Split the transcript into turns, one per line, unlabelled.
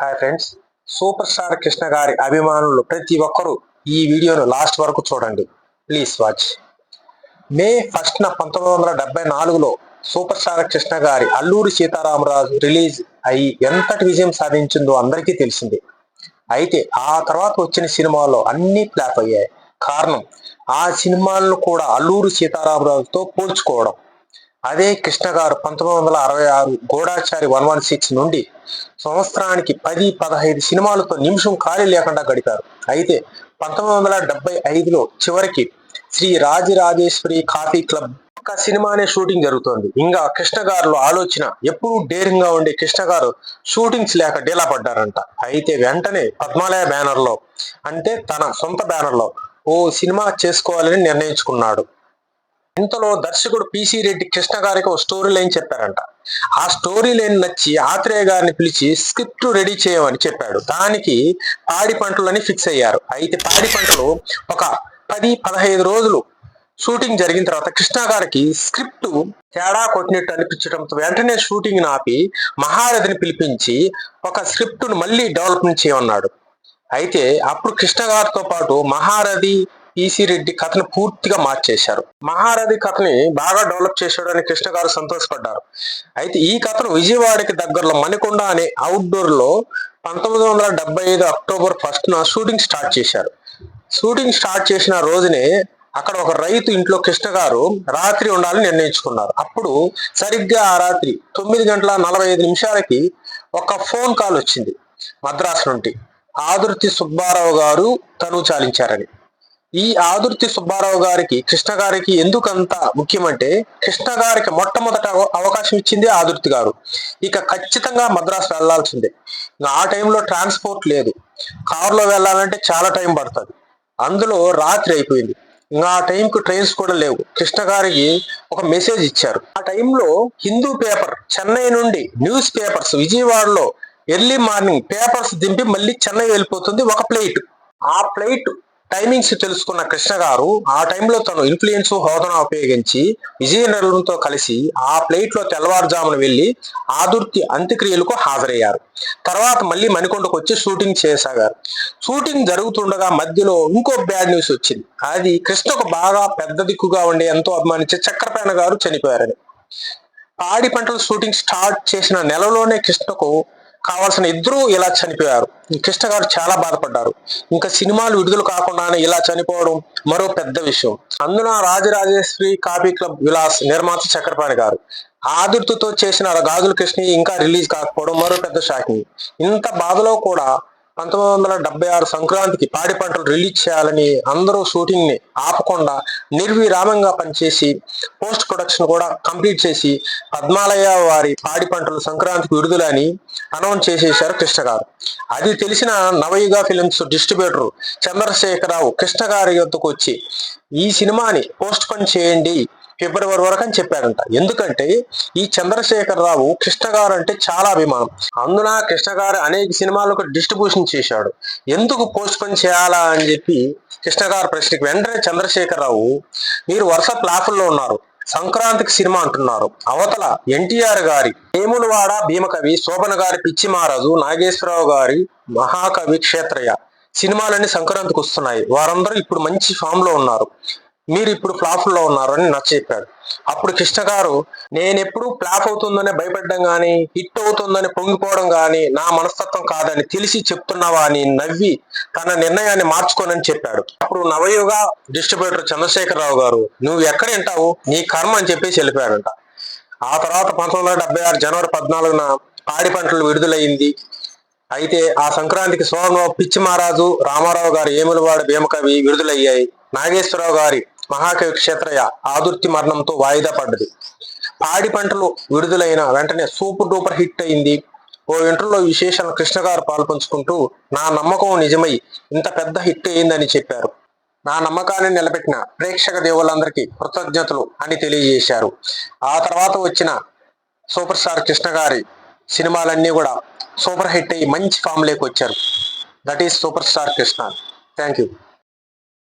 Hi friends super star Krishna గారి అభిమానులు ప్రతి ఒక్కరూ ఈ వీడియోను లాస్ట్ వరకు చూడండి. ప్లీజ్ వాచ్ మే ఫస్ట్ పంతొమ్మిది వందల డెబ్బై నాలుగులో సూపర్ స్టార్ కృష్ణ గారి అల్లూరి సీతారామరాజు రిలీజ్ అయ్యి ఎంతటి విజయం సాధించిందో అందరికీ తెలిసిందే. అయితే ఆ తర్వాత వచ్చిన సినిమాల్లో అన్ని ఫ్లాప్ అయ్యాయి. కారణం ఆ సినిమాలను కూడా అల్లూరి సీతారామరాజుతో పోల్చుకోవడం. అదే కృష్ణ గారు పంతొమ్మిది వందల అరవై ఆరు గోడాచారి వన్ వన్ సిక్స్ నుండి సంవత్సరానికి పది పదహైదు సినిమాలతో నిమిషం ఖాళీ లేకుండా గడిపారు. అయితే పంతొమ్మిది వందల డెబ్బై ఐదులో చివరికి శ్రీ రాజరాజేశ్వరి కాఫీ క్లబ్ ఒక సినిమానే షూటింగ్ జరుగుతోంది. ఇంకా కృష్ణ గారిలో ఆలోచన ఎప్పుడూ డేరింగ్గా ఉండే కృష్ణ గారు షూటింగ్స్ లేక డీలా పడ్డారంట. అయితే వెంటనే పద్మాలయ బ్యానర్లో అంటే తన సొంత బ్యానర్లో ఓ సినిమా చేసుకోవాలని నిర్ణయించుకున్నాడు. ఇంతలో దర్శకుడు పిసి రెడ్డి కృష్ణ గారికి ఒక స్టోరీ లైన్ చెప్పారంట. ఆ స్టోరీ లైన్ నచ్చి ఆత్రేయ గారిని పిలిచి స్క్రిప్ట్ రెడీ చేయమని చెప్పాడు. దానికి పాడి పంటలని ఫిక్స్ అయ్యారు. అయితే పాడి పంటలు ఒక పది పదహైదు రోజులు షూటింగ్ జరిగిన తర్వాత కృష్ణ గారికి స్క్రిప్ట్ తేడా కొట్టినట్టు అనిపించడంతో వెంటనే షూటింగ్ ఆపి మహారథిని పిలిపించి ఒక స్క్రిప్ట్ను మళ్ళీ డెవలప్మెంట్ చేయమన్నాడు. అయితే అప్పుడు కృష్ణ గారితో పాటు మహారథి ఈసీ రెడ్డి కథను పూర్తిగా మార్చేశారు. మహారథి కథని బాగా డెవలప్ చేశాడని కృష్ణ గారు సంతోషపడ్డారు. అయితే ఈ కథను విజయవాడకి దగ్గరలో మణికొండ అనే అవుట్డోర్లో పంతొమ్మిది వందల డెబ్బై ఐదు అక్టోబర్ ఫస్ట్ న షూటింగ్ స్టార్ట్ చేశారు. షూటింగ్ స్టార్ట్ చేసిన రోజునే అక్కడ ఒక రైతు ఇంట్లో కృష్ణ గారు రాత్రి ఉండాలని నిర్ణయించుకున్నారు. అప్పుడు సరిగ్గా ఆ రాత్రి తొమ్మిది గంటల నలభై ఐదు నిమిషాలకి ఒక ఫోన్ కాల్ వచ్చింది. మద్రాసు నుండి. ఆదుర్తి సుబ్బారావు గారు తను చాలించారని. ఈ ఆదుర్తి సుబ్బారావు గారికి కృష్ణ గారికి ఎందుకంత ముఖ్యమంటే కృష్ణ గారికి మొట్టమొదట అవకాశం ఇచ్చింది ఆదుర్తి గారు. ఇక ఖచ్చితంగా మద్రాసు వెళ్ళాల్సిందే. ఆ టైంలో ట్రాన్స్పోర్ట్ లేదు. కారులో వెళ్ళాలంటే చాలా టైం పడుతుంది. అందులో రాత్రి అయిపోయింది. ఇంకా ఆ టైంకి ట్రైన్స్ కూడా లేవు. కృష్ణ గారికి ఒక మెసేజ్ ఇచ్చారు. ఆ టైంలో హిందూ పేపర్ చెన్నై నుండి న్యూస్ పేపర్స్ విజయవాడలో ఎర్లీ మార్నింగ్ పేపర్స్ దింపి మళ్ళీ చెన్నై వెళ్ళిపోతుంది ఒక ప్లేట్. ఆ ప్లేట్ టైమింగ్స్ తెలుసుకున్న కృష్ణ గారు ఆ టైంలో తను ఇన్ఫ్లుయెన్స్ హోదాను ఉపయోగించి విజయనగరంతో కలిసి ఆ ప్లేట్లో తెల్లవారుజామున వెళ్ళి ఆదుర్తి అంత్యక్రియలకు హాజరయ్యారు. తర్వాత మళ్ళీ మణికొండకు వచ్చి షూటింగ్ చేసాగారు షూటింగ్ జరుగుతుండగా మధ్యలో ఇంకో బ్యాడ్ న్యూస్ వచ్చింది. అది కృష్ణకు బాగా పెద్ద దిక్కుగా ఉండే ఎంతో అభిమానించే చక్రపాణ గారు చనిపోయారని. పాడి పంటల షూటింగ్ స్టార్ట్ చేసిన నెలలోనే కృష్ణకు కావాల్సిన ఇద్దరు ఇలా చనిపోయారు. కృష్ణ గారు చాలా బాధపడ్డారు. ఇంకా సినిమాలు విడుదల కాకుండానే ఇలా చనిపోవడం మరో పెద్ద విషయం. అందున రాజరాజేశ్వరి కాపీ క్లబ్ విలాస్ నిర్మాత చక్రపాణి గారు ఆదుర్తితో చేసిన గాజుల కృష్ణ ఇంకా రిలీజ్ కాకపోవడం మరో పెద్ద షాకింగ్. ఇంత బాధలో కూడా పంతొమ్మిది వందల డెబ్బై ఆరు సంక్రాంతికి పాడి పంటలు రిలీజ్ చేయాలని అందరూ షూటింగ్ని ఆపకుండా నిర్విరామంగా పనిచేసి పోస్ట్ ప్రొడక్షన్ కూడా కంప్లీట్ చేసి పద్మాలయ వారి పాడి పంటలు సంక్రాంతికి విడుదలని అనౌన్స్ చేసేశారు కృష్ణ గారు. అది తెలిసిన నవయుగ ఫిలిమ్స్ డిస్ట్రిబ్యూటర్ చంద్రశేఖరరావు కృష్ణ గారి వద్దకు వచ్చి ఈ సినిమాని పోస్ట్ పని చేయండి ఫిబ్రవరి వరకు అని చెప్పాడంట. ఎందుకంటే ఈ చంద్రశేఖరరావు కృష్ణ గారు అంటే చాలా అభిమానం. అందున కృష్ణ గారు అనేక సినిమాలకు డిస్ట్రిబ్యూషన్ చేశాడు. ఎందుకు పోస్ట్ పోన్ చేయాలా అని చెప్పి కృష్ణ గారు ప్రశ్నకి వెంటనే చంద్రశేఖరరావు మీరు వరుస ప్లాపుల్లో ఉన్నారు. సంక్రాంతికి సినిమా అంటున్నారు. అవతల ఎన్టీఆర్ గారి వేములవాడ భీమకవి శోభన గారి పిచ్చి మహారాజు నాగేశ్వరరావు గారి మహాకవి క్షేత్రయ్య. సినిమాలన్నీ సంక్రాంతికి వస్తున్నాయి. వారందరూ ఇప్పుడు మంచి ఫామ్లో ఉన్నారు. మీరు ఇప్పుడు ఫ్లాప్లో ఉన్నారు అని నచ్చ చెప్పాడు. అప్పుడు కృష్ణ గారు నేనెప్పుడు ఫ్లాప్ అవుతుందనే భయపడడం గాని హిట్ అవుతుందని పొంగిపోవడం గాని నా మనస్తత్వం కాదని తెలిసి చెప్తున్నావా అని నవ్వి తన నిర్ణయాన్ని మార్చుకోనని చెప్పాడు. అప్పుడు నవయుగ డిస్ట్రిబ్యూటర్ చంద్రశేఖరరావు గారు నువ్వు ఎక్కడ వింటావు నీ కర్మ అని చెప్పేసి వెళ్ళిపోయాడంట. ఆ తర్వాత పంతొమ్మిది వందల డెబ్బై ఆరు జనవరి పద్నాలుగున పాడి పంటలు విడుదలైంది. అయితే ఆ సంక్రాంతికి సోమరావు పిచ్చి మహారాజు రామారావు గారి ఏములవాడ భీమకవి విడుదలయ్యాయి. నాగేశ్వరరావు గారి మహాకవి క్షేత్రయ ఆదుర్తి మరణంతో వాయిదా పడ్డది. పాడి పంటలు విడుదలైన వెంటనే సూపర్ డూపర్ హిట్ అయింది. ఓ ఇంటర్లో విశేషాలు కృష్ణ గారు పాల్పంచుకుంటూ నా నమ్మకం నిజమై ఇంత పెద్ద హిట్ అయిందని చెప్పారు. నా నమ్మకాన్ని నిలబెట్టిన ప్రేక్షక దేవులందరికీ కృతజ్ఞతలు అని తెలియజేశారు. ఆ తర్వాత వచ్చిన సూపర్ స్టార్ కృష్ణ గారి సినిమాలన్నీ కూడా సూపర్ హిట్ అయ్యి మంచి ఫామ్లోకి వచ్చారు. That is super star Krishna. Thank you.